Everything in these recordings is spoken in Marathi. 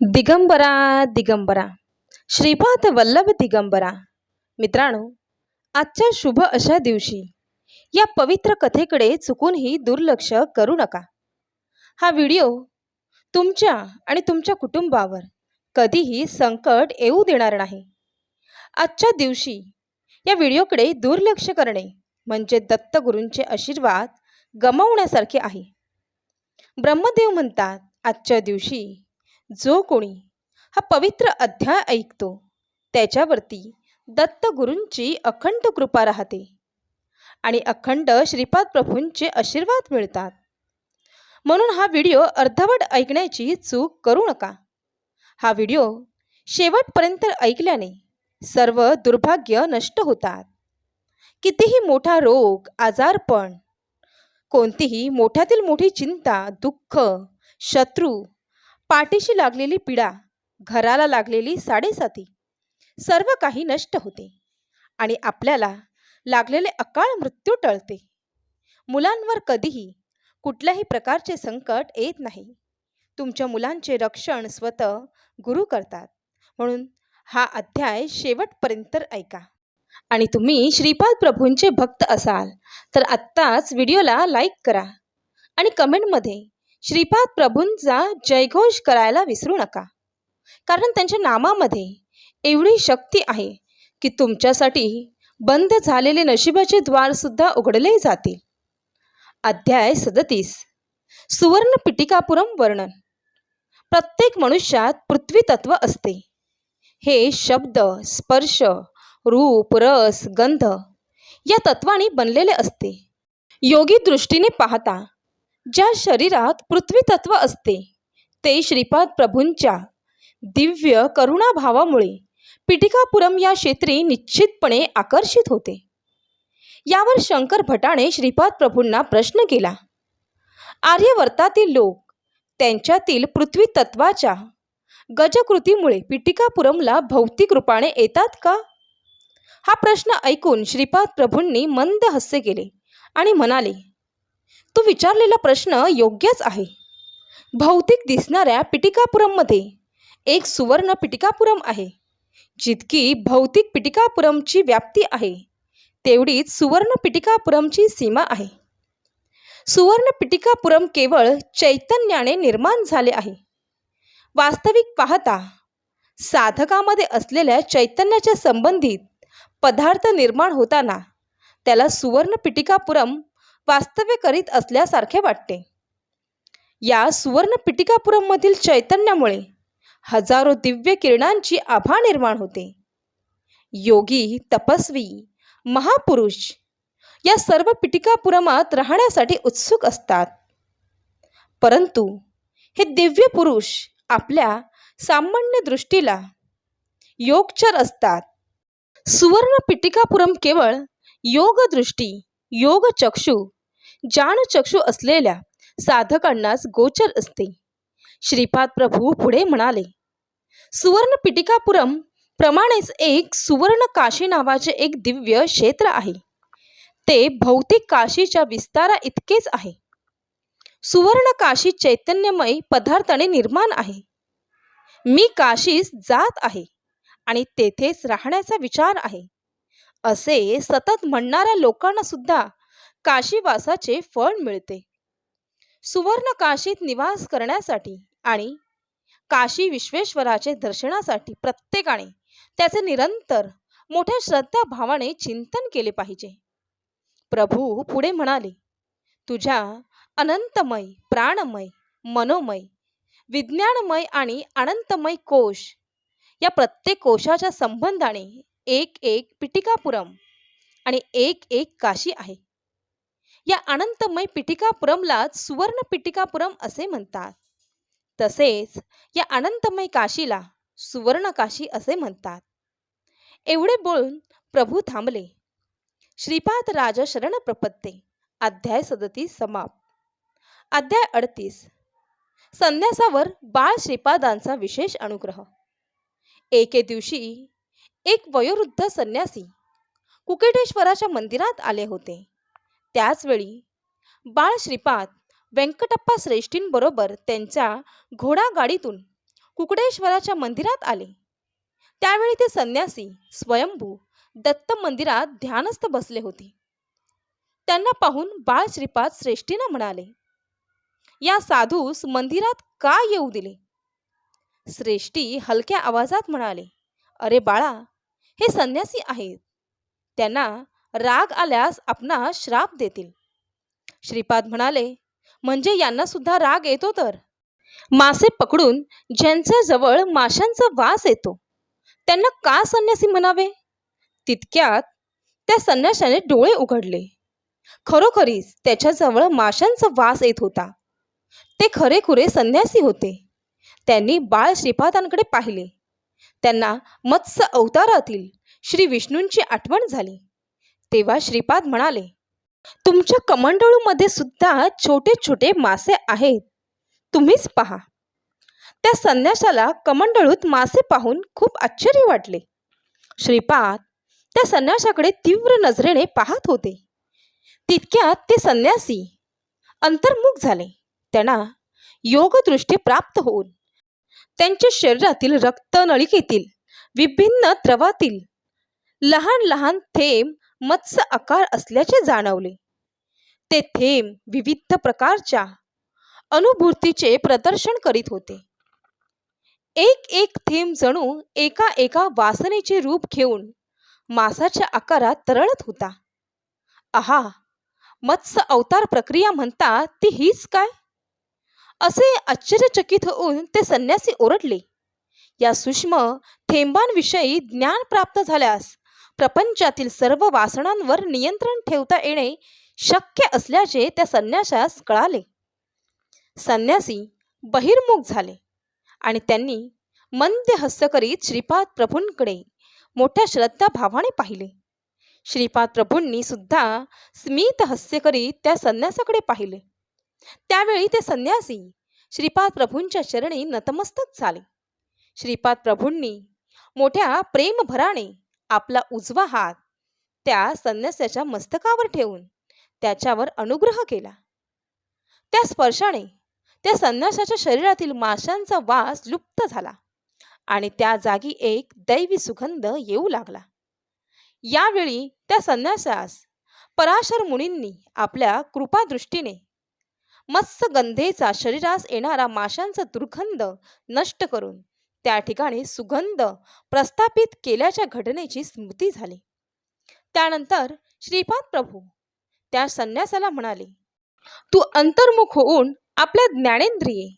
दिगंबरा दिगंबरा. श्रीपाद वल्लभ दिगंबरा. मित्रांनो आजच्या शुभ अशा दिवशी या पवित्र कथेकडे चुकूनही दुर्लक्ष करू नका. हा व्हिडिओ तुमच्या आणि तुमच्या कुटुंबावर कधीही संकट येऊ देणार नाही. आजच्या दिवशी या व्हिडिओकडे दुर्लक्ष करणे म्हणजे दत्तगुरूंचे आशीर्वाद गमावण्यासारखे आहे. ब्रह्मदेव म्हणतात आजच्या दिवशी जो कोणी हा पवित्र अध्याय ऐकतो त्याच्यावरती दत्तगुरूंची अखंड कृपा राहते आणि अखंड श्रीपाद प्रभूंचे आशीर्वाद मिळतात. म्हणून हा व्हिडिओ अर्धवट ऐकण्याची चूक करू नका. हा व्हिडिओ शेवटपर्यंत ऐकल्याने सर्व दुर्भाग्य नष्ट होतात. कितीही मोठा रोग आजारपण कोणतीही मोठ्यातील मोठी चिंता दुःख शत्रू पाठीशी लागलेली पीडा घराला लागलेली साडेसाती सर्व काही नष्ट होते आणि आपल्याला लागलेले अकाळ मृत्यू टळते. मुलांवर कधीही कुठल्याही प्रकारचे संकट येत नाही. तुमच्या मुलांचे रक्षण स्वतः गुरु करतात. म्हणून हा अध्याय शेवटपर्यंत ऐका. आणि तुम्ही श्रीपाद प्रभूंचे भक्त असाल तर आत्ताच व्हिडिओला लाईक करा आणि कमेंटमध्ये श्रीपाद प्रभूंचा जयघोष करायला विसरू नका. कारण त्यांच्या नामामध्ये एवढी शक्ती आहे की तुमच्यासाठी बंद झालेले नशिबाचे द्वारसुद्धा उघडले जातील. अध्याय सदतीस. सुवर्ण पिटिकापुरम वर्णन. प्रत्येक मनुष्यात पृथ्वी तत्व असते. हे शब्द स्पर्श रूप रस गंध या तत्वाने बनलेले असते. योगी दृष्टीने पाहता ज्या शरीरात पृथ्वी तत्व असते ते श्रीपाद प्रभूंच्या दिव्य करुणाभावामुळे पिटिकापुरम या क्षेत्री निश्चितपणे आकर्षित होते. यावर शंकर भटाने श्रीपाद प्रभूंना प्रश्न केला आर्यवर्तातील लोक त्यांच्यातील पृथ्वी तत्वाच्या गजकृतीमुळे पिटिकापुरमला भौतिक रूपाने येतात का? हा प्रश्न ऐकून श्रीपाद प्रभूंनी मंद हास्य केले आणि म्हणाले तू विचारलेला प्रश्न योग्यच आहे. भौतिक दिसणाऱ्या पिटिकापुरममध्ये एक सुवर्ण पिटिकापुरम आहे. जितकी भौतिक पिटिकापुरमची व्याप्ती आहे तेवढीच सुवर्ण पिटिकापुरमची सीमा आहे. सुवर्ण पिटिकापुरम केवळ चैतन्याने निर्माण झाले आहे. वास्तविक पाहता साधकामध्ये असलेल्या चैतन्याच्या संबंधित पदार्थ निर्माण होताना त्याला सुवर्ण पिटिकापुरम वास्तव्य करीत असल्यासारखे वाटते. या सुवर्ण पिटिकापुरममधील चैतन्यामुळे हजारो दिव्य किरणांची आभा निर्माण होते. योगी तपस्वी महापुरुष या सर्व पिटिकापुरमात राहण्यासाठी उत्सुक असतात. परंतु हे दिव्य पुरुष आपल्या सामान्य दृष्टीला योगचर असतात. सुवर्ण पिटिकापुरम केवळ योगदृष्टी योगचक्षू जानचक्षु असलेल्या साधकांनाच गोचर असते. श्रीपाद प्रभू पुढे म्हणाले सुवर्ण पिटिकापुरम प्रमाणेच एक सुवर्ण काशी नावाचे एक दिव्य क्षेत्र आहे. ते भौतिक काशीच्या विस्तारा इतकेच आहे. सुवर्ण काशी चैतन्यमय पदार्थाने निर्माण आहे. मी काशीस जात आहे आणि तेथेच राहण्याचा विचार आहे. असे सतत म्हणणाऱ्या लोकांना सुद्धा काशीवासाचे फळ मिळते. सुवर्ण काशीत निवास करण्यासाठी आणि काशी विश्वेश्वराचे दर्शनासाठी प्रत्येकाने त्याचे निरंतर मोठ्या श्रद्धाभावाने चिंतन केले पाहिजे. प्रभू पुढे म्हणाले तुझ्या अनंतमय प्राणमय मनोमय विज्ञानमय आणि अनंतमय कोश या प्रत्येक कोशाच्या संबंधाने एक एक पिटिकापुरम आणि एक एक काशी आहे. या अनंतमय पिठिकापुरमला सुवर्ण पिटिकापुरम असे म्हणतात. तसेच या अनंतमय काशीला सुवर्ण काशी असे म्हणतात. एवढे बोलून प्रभू थांबले. श्रीपाद राज शरण प्रपत्ते अध्याय सदतीस समाप्त. अध्याय अडतीस. संन्यासावर बाळ श्रीपादांचा विशेष अनुग्रह. एके दिवशी एक वयोवृद्ध संन्यासी कुकेटेश्वराच्या मंदिरात आले होते. त्याचवेळी बाळ श्रीपाद व्यंकटप्पा श्रेष्ठींबरोबर त्यांच्या घोडागाडीतून कुकडेश्वराच्या मंदिरात आले. त्यावेळी ते संन्यासी स्वयंभू दत्त मंदिरात ध्यानस्थ बसले होते. त्यांना पाहून बाळ श्रीपाद श्रेष्ठीनं म्हणाले या साधूस मंदिरात का येऊ दिले? श्रेष्ठी हलक्या आवाजात म्हणाले अरे बाळा हे संन्यासी आहेत. त्यांना राग आल्यास आपणा श्राप देतील. श्रीपाद म्हणाले म्हणजे यांना सुद्धा राग येतो तर? मासे पकडून ज्यांच्या जवळ माशांचा वास येतो त्यांना का संन्यासी म्हणावे? तितक्यात त्या संन्याशाने डोळे उघडले. खरोखरीच त्याच्याजवळ माशांचा वास येत होता. ते खरेखुरे संन्यासी होते. त्यांनी बाळ श्रीपादांकडे पाहिले. त्यांना मत्स्य अवतारातील श्री विष्णूंची आठवण झाली. तेव्हा श्रीपाद म्हणाले तुमच्या कमंडळूमध्ये सुद्धा छोटे छोटे मासे आहेत. तुम्हीच पहा. त्या संन्याशाला कमंडळूत मासे पाहून खूप आश्चर्य वाटले. श्रीपाद त्या संन्याशाकडे तीव्र नजरेने पाहत होते. तितक्यात ते संन्यासी अंतर्मुख झाले. त्यांना योगदृष्टी प्राप्त होऊन त्यांच्या शरीरातील रक्तनळिकेतील विभिन्न द्रवातील लहान लहान थेंब मत्स्य आकार असल्याचे जाणवले. ते थेंब विविध प्रकारच्या अनुभूतीचे प्रदर्शन करीत होते. एक एक थेंब जणू एका एका वासनेचे रूप घेऊन मासाच्या आकारात तरळत होता. आहा मत्स्य अवतार प्रक्रिया म्हणतात ती हीच काय? असे आश्चर्यचकित होऊन ते संन्यासी ओरडले. या सूक्ष्म थेंबांविषयी ज्ञान प्राप्त झाल्यास प्रपंचातील सर्व वासनांवर नियंत्रण ठेवता येणे शक्य असल्याचे त्या संन्याशास कळाले. संन्यासी बहिर्मुख झाले आणि त्यांनी मंद हस्त करीत श्रीपाद प्रभूंकडे मोठ्या श्रद्धाभावाने पाहिले. श्रीपाद प्रभूंनी सुद्धा स्मित हस्य करीत त्या संन्यासाकडे पाहिले. त्यावेळी ते संन्यासी श्रीपाद प्रभूंच्या चरणी नतमस्तक झाले. श्रीपाद प्रभूंनी मोठ्या प्रेमभराने आपला उजवा हात त्या संन्यासाच्या मस्तकावर ठेवून त्याच्यावर अनुग्रह केला. त्या स्पर्शाने त्या संन्यासाच्या शरीरातील माशांचा वास लुप्त झाला आणि त्या जागी एक दैवी सुगंध येऊ लागला. यावेळी त्या संन्यासास पराशर मुनींनी आपल्या कृपादृष्टीने मत्स्यगंधेचा शरीरास येणारा माशांचा दुर्गंध नष्ट करून त्या ठिकाणी सुगंध प्रस्थापित केल्याच्या घटनेची स्मृती झाली. त्यानंतर श्रीपाद प्रभू त्या संन्यासाला म्हणाले तू अंतर्मुख होऊन आपल्या ज्ञानेंद्रिये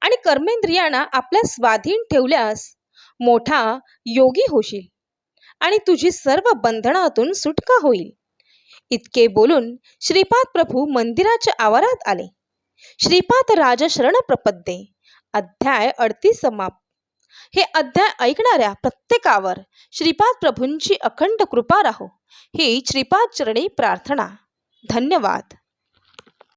आणि कर्मेंद्रियांना आपल्या स्वाधीन ठेवल्यास मोठा योगी होशील आणि तुझी सर्व बंधनातून सुटका होईल. इतके बोलून श्रीपाद प्रभू मंदिराच्या आवारात आले. श्रीपाद राजशरण प्रपद्ये अध्याय अडतीस समाप्त. हे अध्याय ऐकणाऱ्या प्रत्येकावर श्रीपाद प्रभूंची अखंड कृपा राहो. ही श्रीपाद चरणी प्रार्थना. धन्यवाद.